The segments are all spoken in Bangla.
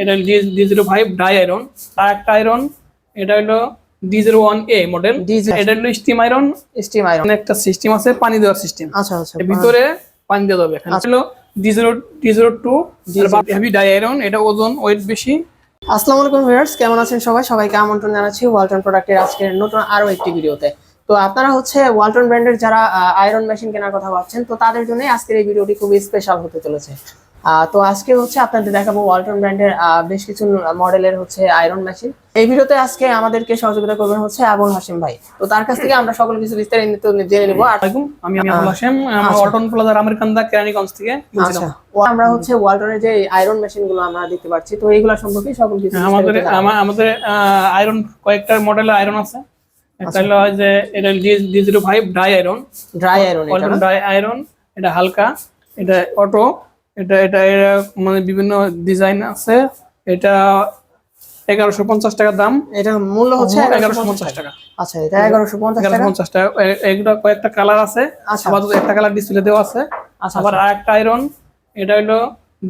এটা D zero five die iron আর একটা আয়রন এটা হলো D zero one A model এটা হলো স্টিম আয়রন স্টিম আয়রন একটা সিস্টেম আছে পানি দেওয়ার সিস্টেম আচ্ছা আচ্ছা ভিতরে পানি দেওয়া যাবে এখানে হলো D zero D zero two heavy die iron এটা ওজন ওয়েট বেশি। আসসালামু আলাইকুম ভিউয়ার্স কেমন আছেন সবাই? সবাইকে আমন্ত্রণ জানাচ্ছি ওয়ালটন প্রোডাক্টের আজকের নতুন আরও একটি ভিডিওতে। তো আপনারা হচ্ছে ওয়ালটন ব্র্যান্ডের যারা আয়রন মেশিন কেনার কথা ভাবছেন তো তাদের জন্য আজকের এই ভিডিওটি খুবই স্পেশাল হতে চলেছে। তো আজকে হচ্ছে আপনাদের দেখাবো ওয়ালটন ব্র্যান্ডের বেশ কিছু মডেলের হচ্ছে আয়রন মেশিন এই ভিডিওতে আজকে আমাদেরকে সহযোগিতা করবেন হচ্ছে আবুল হাসিম ভাই। তো তার কাছ থেকে আমরা সকল কিছু বিস্তারিত জেনে নেব। আমি আবুল হাসেম আমার অটন প্লাজার আমেরিকান্দা কেরানীগঞ্জ থেকে আচ্ছা। আমরা হচ্ছে ওয়ালটনের যে আয়রন মেশিনগুলো আমরা দেখতে পাচ্ছি তো এইগুলা সম্পর্কে সকল কিছু আমাদের বিস্তারিত জানাব। আমা- আমাদের আয়রন কয়েকটা মডেলের আয়রন আছে। একটা হলো যে এটা D zero five die iron dry iron না? আয়রন এটা হালকা এটা অটো এটা এটা এটা মানে বিভিন্ন ডিজাইন আছে। এটা এগারোশো পঞ্চাশ টাকা দাম। এটা মূল্য হচ্ছে এগারোশো পঞ্চাশ টাকা। আচ্ছা এটা এগারোশো পঞ্চাশ পঞ্চাশ টাকা। এগুলো কয়েকটা কালার আছে। আচ্ছা। আপাতত একটা কালার ডিসপ্লে দেওয়া আছে। আচ্ছা আবার আরেকটা আয়রন এটা হলো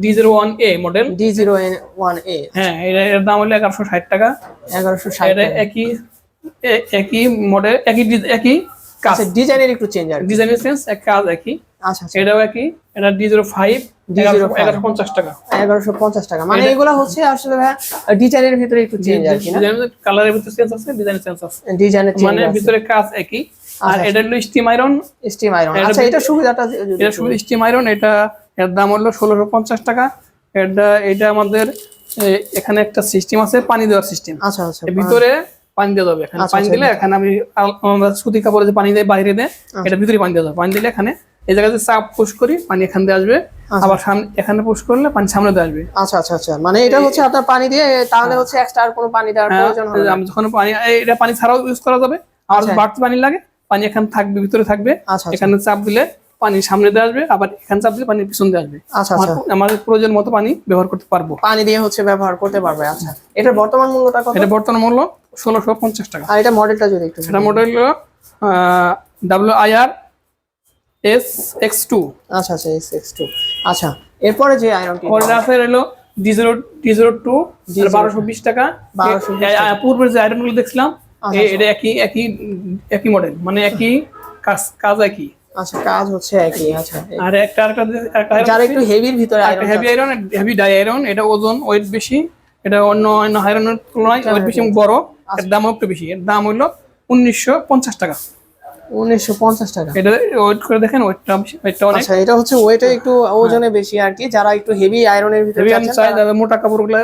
D zero one A model D zero one A হ্যাঁ এটা এর দাম হলো এগারোশো ষাট টাকা। এগারোশো ষাট একই একই মডেল একই একই কাজ। আচ্ছা ডিজাইনের একটু চেঞ্জ আর। ডিজাইনের সেন্স এক কাজ একই। আচ্ছা আচ্ছা। এটাও একই এটা ডি জিরো ফাইভ D05 এগারোশো পঞ্চাশ টাকা। এগারোশো পঞ্চাশ টাকা। মানে এগুলো হচ্ছে আসলে ডিজাইনের ভিতরে একটু চেঞ্জ আর কি কালারের ভিতরে সেন্স আছে ডিজাইনের সেন্স আছে। ডিজাইনের মানে ভিতরে কাজ একই। আর আচ্ছা, এটা হলো স্টিম আয়রন স্টিম আয়রন এটা আচ্ছা এটা সুবিধাটা এটা শুধু স্টিম আয়রন এটা এর দাম হলো ষোলোশো পঞ্চাশ টাকা। এটা এটা আমাদের এখানে একটা সিস্টেম আছে পানি দেওয়ার সিস্টেম আচ্ছা আচ্ছা। ভিতরে পানি দেওয়া যাবে এখানে আচ্ছা, পানি দিলে এখানে আমি আমরা সুতি কাপড়ে যে পানি দেয় বাইরে দেয় এটা ভিতরে পানি দেওয়া যাবে পানি দিলে এখানে এই জায়গাতে চাপ পুশ করি পানি এখান দিয়ে আসবে। আবার সামনে এখানে পুশ করলে পানি সামনে দিয়ে আসবে। আচ্ছা আচ্ছা আচ্ছা। মানে এটা হচ্ছে আপনার পানি দিয়ে তাহলে হচ্ছে এক্সট্রা আর কোনো পানি দেওয়ার হ্যাঁ, প্রয়োজন হবে না। যখন পানি এটা পানি ছাড়াও ইউজ করা যাবে। আর বাড়তি পানি লাগে পানি এখানে থাকবে ভিতরে থাকবে। আচ্ছা আচ্ছা। এখানে চাপ দিলে পানি সামনে দিয়ে আসবে আবার এখানে চাপ দিলে পানি পিছন দিয়ে আসবে। আচ্ছা আচ্ছা। আমাদের প্রয়োজন মতো পানি ব্যবহার করতে পারব। পানি দিয়ে হচ্ছে ব্যবহার করতে পারবে আচ্ছা। এটার বর্তমান মূল্যটা কত? এটা বর্তমান মূল্য ষোলোশো পঞ্চাশ টাকা। আর এটা মডেলটা যদি একটু এটা মডেল হলো W I R S X two আচ্ছা আচ্ছা এস এক্স টু আচ্ছা এরপরে যে আয়রনটি আছে হলো D zero D zero two বারোশো বিশ টাকা। 1220 এ- এ- পূর্বের যে আয়রনগুলো দেখছিলাম আচ্ছা, এটা একই একই একই মডেল মানে একই কাজ কাজ একই। আচ্ছা কাজ হচ্ছে একই আচ্ছা। আর একটা আরেকটা একটা যারা একটু হেভির ভিতরে iron heavy iron heavy die iron এটা ওজন ওয়েট বেশি। এটা অন্য অন্য আয়রনের তুলনায় ওয়েট বেশি বড়। আচ্ছা। এর দামও একটু বেশি। এর দাম হলো উনিশশো পঞ্চাশ টাকা। উনিশশো পঞ্চাশ টাকা। এটা ওয়েট করে দেখেন ওয়েটটা ওয়েটটা অনেক। আচ্ছা এটা হচ্ছে ওয়েটে একটু ওজনে বেশি আর কি। যারা একটু হেভি আয়রনের ভিতরে হেভি চাই মোটা কাপড়গুলো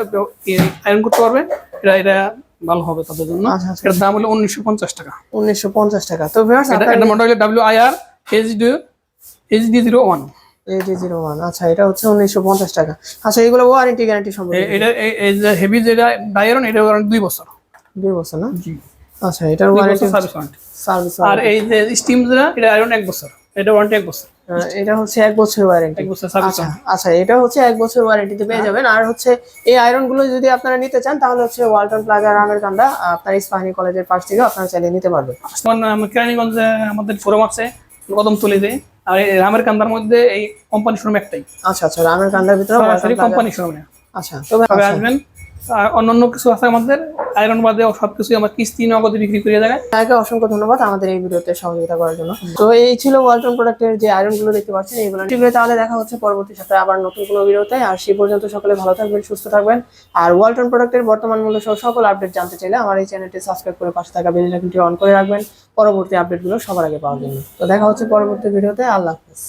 আয়রন করতে পারবে এটা এটা ভালো হবে তাদের জন্য। আচ্ছা, আচ্ছা। এটার দাম হলো উনিশশো পঞ্চাশ টাকা। উনিশশো পঞ্চাশ টাকা। তো ভিউয়ার্স এটা এটা মডেল হলো W I R H D H D zero one eighty zero one আচ্ছা এটা হচ্ছে উনিশশো পঞ্চাশ টাকা। আচ্ছা এগুলো ওয়ারেন্টি গ্যারান্টি সম্পর্কে এটা এই- এই যে হেভি যেটা ডাইরন এটা ওয়ারেন্টি বছর। দুই বছর না? জি। আচ্ছা এটার ওয়ারেন্টি সার্ভিস ওয়ারেন্টি সার্ভিস আর এই যে স্টিম যেটা এটা আয়রন এক বছর। এটা ওয়ারেন্টি এক বছর। এটা হচ্ছে এক বছর ওয়ারেন্টি এক বছর সার্ভিস আচ্ছা আচ্ছা এটা হচ্ছে এক বছর ওয়ারেন্টিতে পেয়ে যাবেন। আর হচ্ছে এই আয়রনগুলো যদি আপনারা নিতে চান তাহলে হচ্ছে ওয়ালটন প্লাজা রামের কান্দা আপনার ইস্পাহানি কলেজের পাশ থেকে আপনারা চাইলে নিতে পারবেন। কেরানীগঞ্জে আমাদের ফোরাম আছে। কদম তুলিতে আর এই রামের কান্দার মধ্যে এই কোম্পানি শোরুম একটাই। আচ্ছা আচ্ছা রামের কান্দার ভিতরে কোম্পানি শোরুম আচ্ছা তবে তবে আসবেন। অন্যান্য কিছু আছে আমাদের? আয়রন বাদে সব সবকিছু আমার কিস্তি নগদে বিক্রি করে দেয় আপনাকে অসংখ্য ধন্যবাদ আমাদের এই ভিডিওতে সহযোগিতা করার জন্য। তো এই ছিল ওয়ালটন প্রোডাক্টের যে আয়রনগুলো দেখতে পাচ্ছেন এইগুলো আছে, তাহলে দেখা হচ্ছে পরবর্তী সপ্তাহে আবার নতুন কোনো ভিডিওতে। আর সেই পর্যন্ত সকলে ভালো থাকবেন সুস্থ থাকবেন। আর ওয়ালটন প্রোডাক্টের বর্তমান মূল্য সহ সকল আপডেট জানতে চাইলে আমার এই চ্যানেলটি সাবস্ক্রাইব করে পাশে থাকা বেল আইকনটি অন করে রাখবেন। পরবর্তী আপডেটগুলো সবার আগে পাওয়ার জন্য। তো দেখা হচ্ছে পরবর্তী ভিডিওতে আল্লাহ হাফেজ।